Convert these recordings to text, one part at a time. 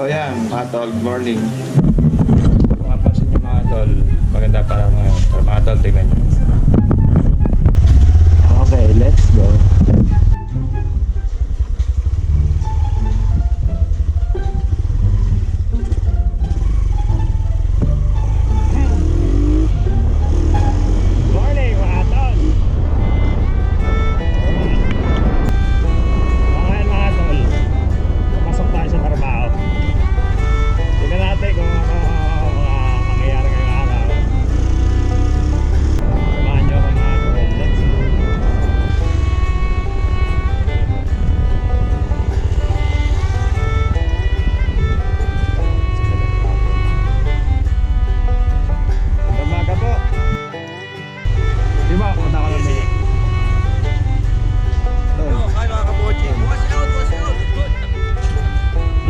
So yan, mga tol, morning. Kung mapansin nyo mga tol, maganda para mga, para mga tol, tingnan nyo.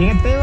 Fíjate,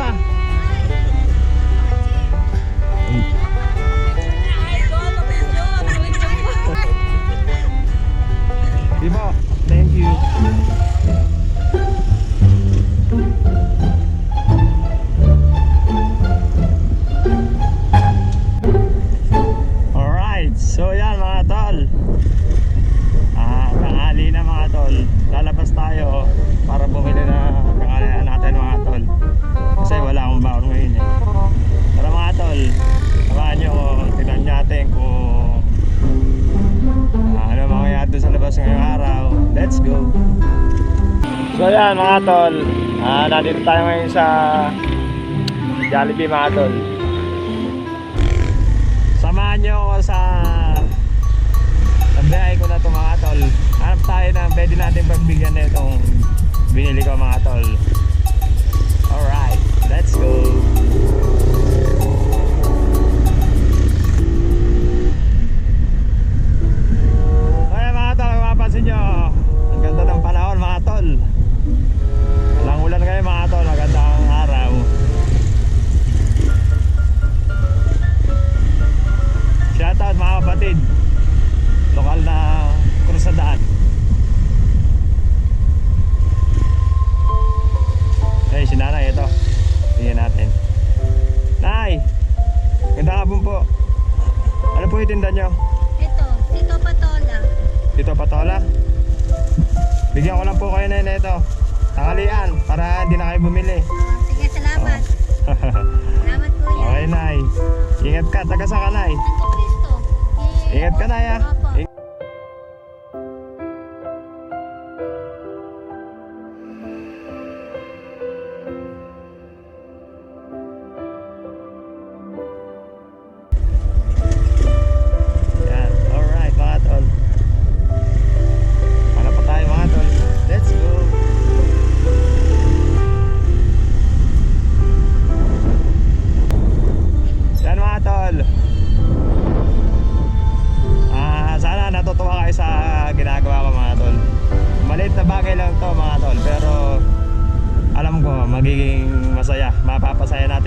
yan mga tol. Uh, nandito tayo ngayon sa Jollibee mga tol. Samahan nyo ako sa nabiyahe ko na ito mga tol. Hanap tayo na pwede natin pagbigyan na itong binili ko mga tol. Alright let's go. bigyan ko lang po kayo na ito. Tanghalian para hindi na kayo bumili. Sige, salamat. salamat kuya. Okay, Nay. Ingat ka. Taga sa kanay. Ingat ka, Nay. Ah.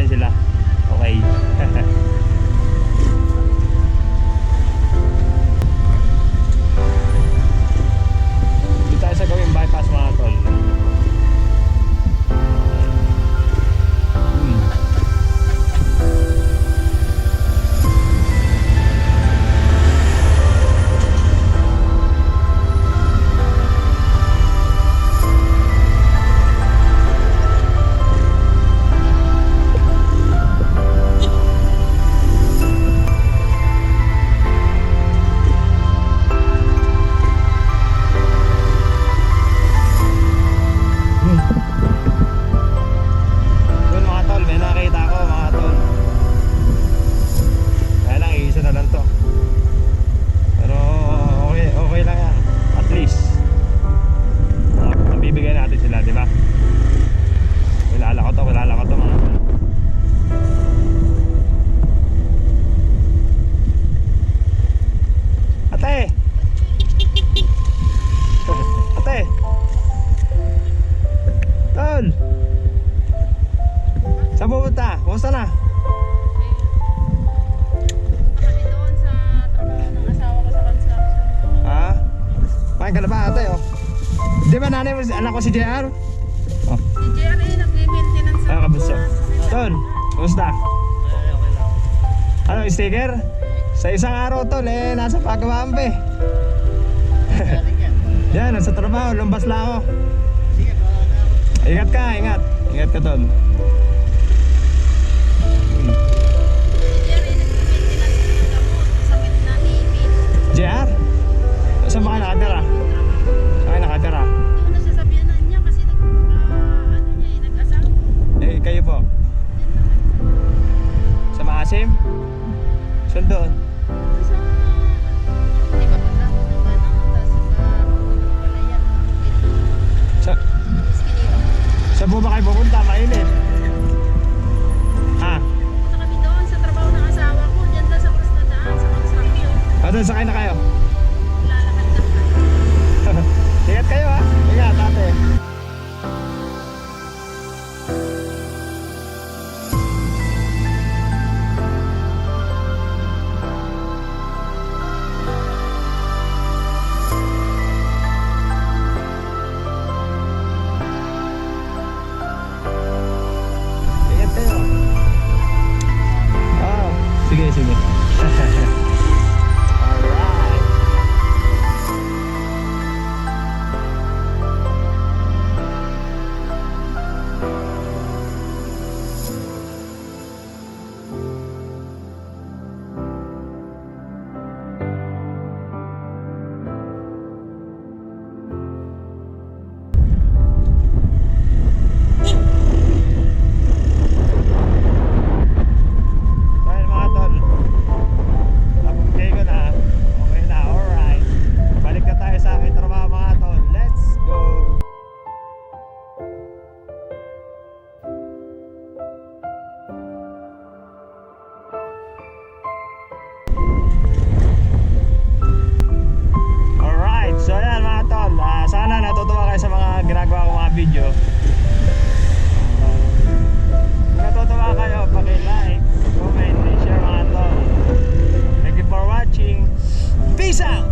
natin sila. Okay. anak ko si JR. Oh. Si JR ay eh, nag-maintenance. Ah, kabuso. Tol, kumusta? Ano, sticker? Sa isang araw tol, eh, nasa pagawaan. Yan, nasa trabaho, lumbas lang ako. Ingat ka, ingat. Ingat ka tol. Asim? Saan doon? Saan? video. Kung natutuwa kayo, paki-like, comment, and share mga to. Thank you for watching. Peace out!